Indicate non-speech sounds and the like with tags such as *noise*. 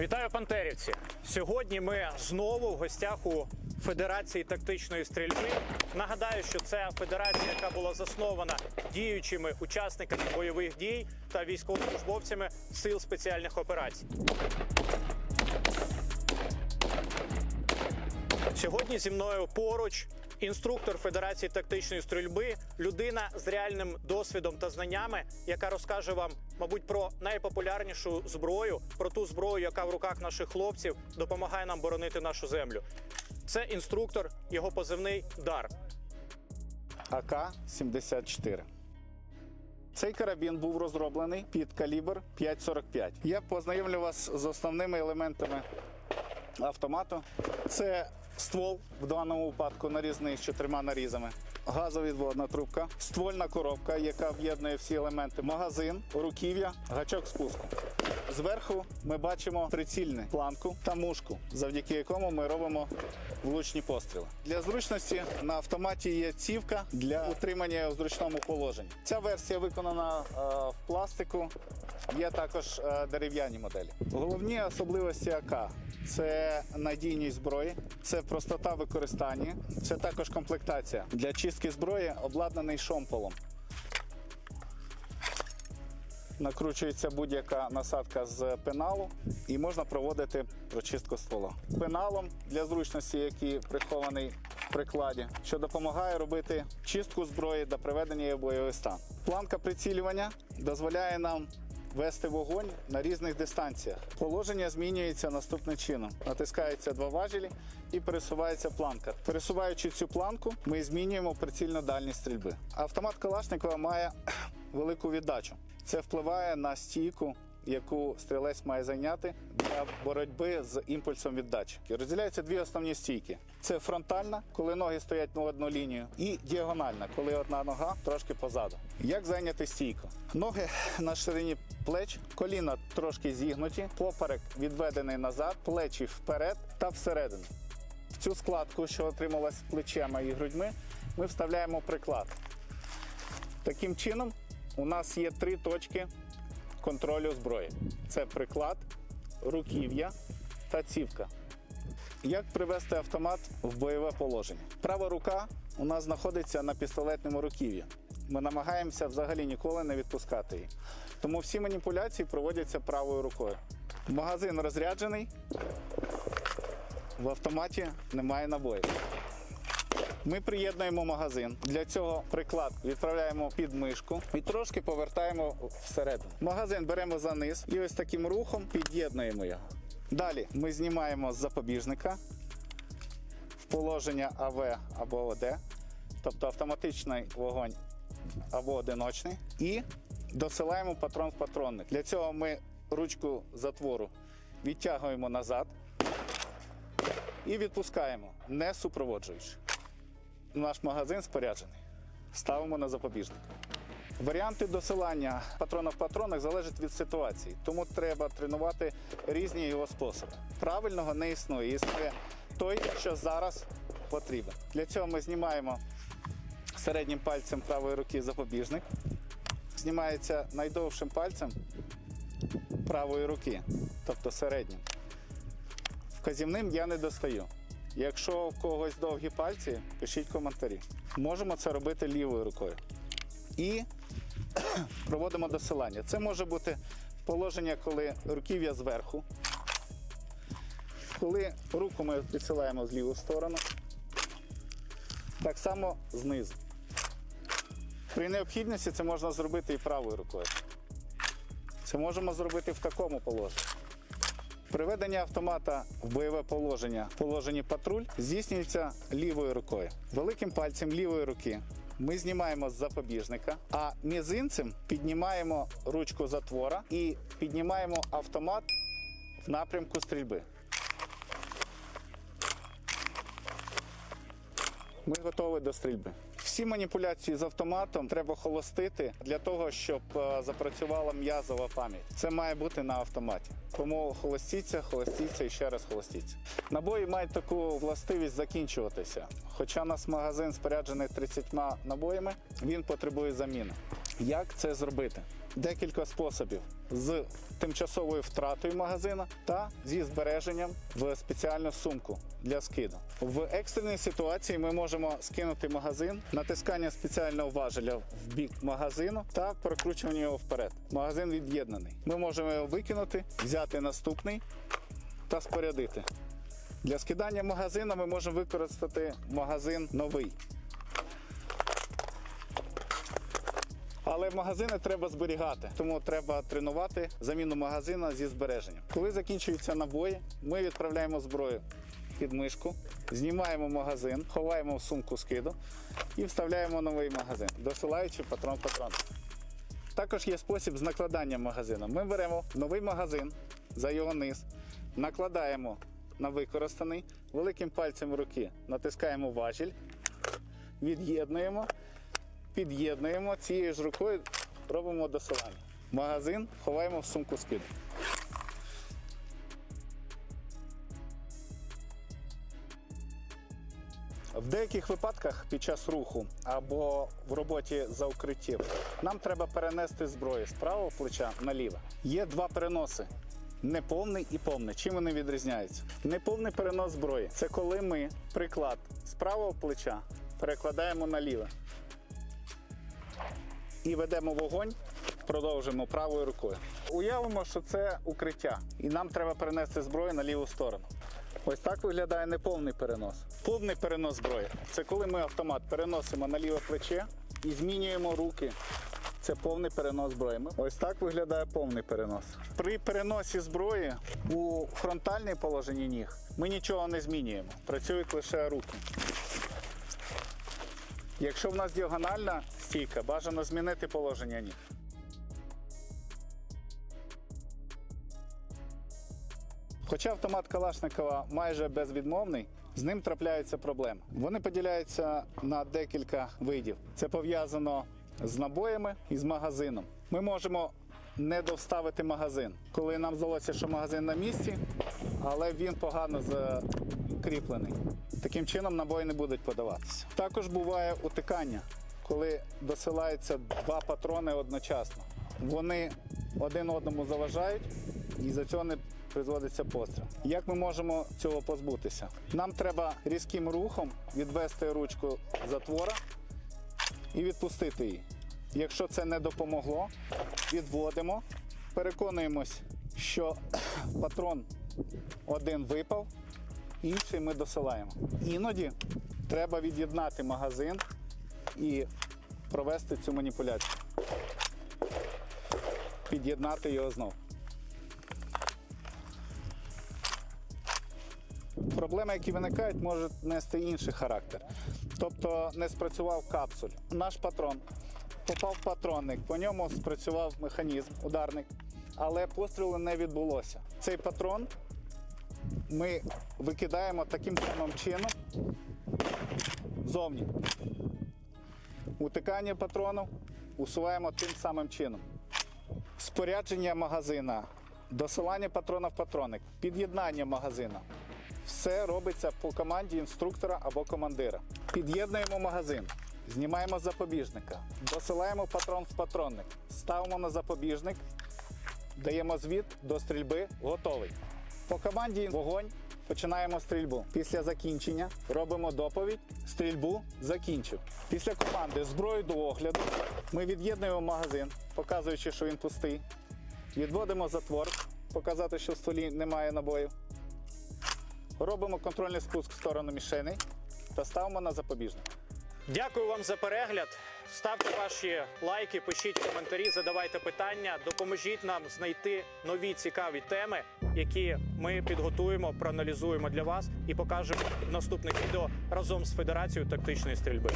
Вітаю пантерівці! Сьогодні ми знову в гостях у Федерації тактичної стрільби. Нагадаю, що це федерація, яка була заснована діючими учасниками бойових дій та військовослужбовцями сил спеціальних операцій. Сьогодні зі мною поруч інструктор Федерації тактичної стрільби, людина з реальним досвідом та знаннями, яка розкаже вам, мабуть, про найпопулярнішу зброю, про ту зброю, яка в руках наших хлопців допомагає нам боронити нашу землю. Це інструктор, його позивний дар. АК-74. Цей карабін був розроблений під калібр 5,45. Я познайомлю вас з основними елементами автомату. Це ствол в даному випадку нарізний з чотирма нарізами. Газовідводна трубка, ствольна коробка, яка об'єднує всі елементи, магазин, руків'я, гачок спуску. Зверху ми бачимо прицільну планку та мушку, завдяки якому ми робимо влучні постріли. Для зручності на автоматі є цівка для утримання у зручному положенні. Ця версія виконана е, в пластику. Є також е, дерев'яні моделі. Головні особливості АК це надійність зброї, це простота використання, це також комплектація. Для чистки зброї обладнаний шомполом. Накручується будь-яка насадка з пеналу і можна проводити прочистку ствола. Пеналом для зручності, який прихований в прикладі, що допомагає робити чистку зброї та приведення її в бойовий стан. Планка прицілювання дозволяє нам вести вогонь на різних дистанціях. Положення змінюється наступним чином: натискаються два важелі і пересувається планка. Пересуваючи цю планку, ми змінюємо прицільну дальність стрільби. Автомат Калашникова має *clears throat* велику віддачу. Це впливає на стійку, яку стрілець має зайняти для боротьби з імпульсом віддачі. Розділяються дві основні стійки: це фронтальна, коли ноги стоять на одну лінію, і діагональна, коли одна нога трошки позаду. Як зайняти стійку? Ноги на ширині плеч, коліна трошки зігнуті, поперек відведений назад, плечі вперед та всередину. В цю складку, що отрималась плечима і грудьми, ми вставляємо приклад. Таким чином, у нас є три точки контролю зброї: це приклад, руків'я та цівка. Як привести автомат в бойове положення? Права рука у нас знаходиться на пістолетному руків'ї. Ми намагаємося взагалі ніколи не відпускати її. Тому всі маніпуляції проводяться правою рукою. Магазин розряджений, в автоматі немає набоїв. Ми приєднуємо магазин. Для цього приклад відправляємо під мишку і трошки повертаємо всередину. Магазин беремо за низ і ось таким рухом під'єднуємо його. Далі ми знімаємо з запобіжника в положення АВ або ОД, тобто автоматичний вогонь або одиночний, і досилаємо патрон в патронник. Для цього ми ручку затвору відтягуємо назад і відпускаємо, не супроводжуючи наш магазин споряджений. Ставимо на запобіжник. Варіанти досилання патрона в патронах залежать від ситуації, тому треба тренувати різні його способи. Правильного не існує. Існує той, що зараз потрібен. Для цього ми знімаємо середнім пальцем правої руки запобіжник. Знімається найдовшим пальцем правої руки, тобто середнім. Вказівним я не достаю. Якщо в когось довгі пальці, пишіть коментарі. Можемо це робити лівою рукою. І *clears throat* проводимо досилання. Це може бути положення, коли руків'я зверху. Коли руку ми підсилаємо з ліву сторону. Так само знизу. При необхідності це можна зробити і правою рукою. Це можемо зробити в такому положенні. Приведення автомата в бойове положення в положенні патруль здійснюється лівою рукою. Великим пальцем лівої руки ми знімаємо з запобіжника, а мізинцем піднімаємо ручку затвора і піднімаємо автомат в напрямку стрільби. Ми готові до стрільби. Всі маніпуляції з автоматом треба холостити для того, щоб е, запрацювала м'язова пам'ять. Це має бути на автоматі. Тому холостіться, холостіться і ще раз холостіться. Набої мають таку властивість закінчуватися. Хоча у нас магазин споряджений 30 набоями, він потребує заміни. Як це зробити? Декілька способів з тимчасовою втратою магазина та зі збереженням в спеціальну сумку для скиду. В екстреній ситуації ми можемо скинути магазин, натискання спеціального важеля в бік магазину та прокручування його вперед. Магазин від'єднаний. Ми можемо його викинути, взяти наступний та спорядити. Для скидання магазина ми можемо використати магазин новий. Але магазини треба зберігати, тому треба тренувати заміну магазина зі збереженням. Коли закінчуються набої, ми відправляємо зброю під мишку, знімаємо магазин, ховаємо в сумку скиду і вставляємо новий магазин, досилаючи патрон патрон. Також є спосіб з накладанням магазину. Ми беремо новий магазин за його низ, накладаємо на використаний, великим пальцем руки натискаємо важіль, від'єднуємо, під'єднуємо цією ж рукою, робимо досилання. Магазин ховаємо в сумку скиду. В деяких випадках під час руху або в роботі за укриттям нам треба перенести зброю з правого плеча на ліве. Є два переноси. Неповний і повний. Чим вони відрізняються? Неповний перенос зброї це коли ми приклад з правого плеча перекладаємо на ліве і ведемо вогонь, продовжуємо правою рукою. Уявимо, що це укриття, і нам треба перенести зброю на ліву сторону. Ось так виглядає неповний перенос. Повний перенос зброї це коли ми автомат переносимо на ліве плече і змінюємо руки. Це повний перенос зброї. Ось так виглядає повний перенос. При переносі зброї у фронтальній положенні ніг ми нічого не змінюємо. Працюють лише руки. Якщо в нас діагональна стійка, бажано змінити положення ніг. Хоча автомат Калашникова майже безвідмовний, з ним трапляються проблеми. Вони поділяються на декілька видів. Це пов'язано з набоями і з магазином. Ми можемо не довставити магазин, коли нам здалося, що магазин на місці, але він погано закріплений. Таким чином набої не будуть подаватися. Також буває утикання, коли досилаються два патрони одночасно. Вони один одному заважають і за цього не призводиться постріл. Як ми можемо цього позбутися? Нам треба різким рухом відвести ручку затвора і відпустити її. Якщо це не допомогло, відводимо, переконуємось, що *coughs* патрон один випав, інший ми досилаємо. Іноді треба від'єднати магазин і провести цю маніпуляцію. Під'єднати його знову. Проблеми, які виникають, можуть нести інший характер. Тобто не спрацював капсуль. Наш патрон попав в патронник, по ньому спрацював механізм, ударник, але пострілу не відбулося. Цей патрон ми викидаємо таким самим чином зовні. Утикання патрону усуваємо тим самим чином. Спорядження магазина, досилання патрона в патронник, під'єднання магазина. Все робиться по команді інструктора або командира. Під'єднуємо магазин, знімаємо запобіжника, досилаємо патрон в патронник, ставимо на запобіжник, даємо звіт до стрільби, готовий. По команді вогонь починаємо стрільбу. Після закінчення робимо доповідь, стрільбу закінчив. Після команди зброю до огляду ми від'єднуємо магазин, показуючи, що він пустий. Відводимо затвор, показати, що в стволі немає набоїв. Робимо контрольний спуск в сторону мішеней та ставимо на запобіжник. Дякую вам за перегляд. Ставте ваші лайки, пишіть коментарі, задавайте питання, допоможіть нам знайти нові цікаві теми, які ми підготуємо, проаналізуємо для вас і покажемо в наступних відео разом з Федерацією тактичної стрільби.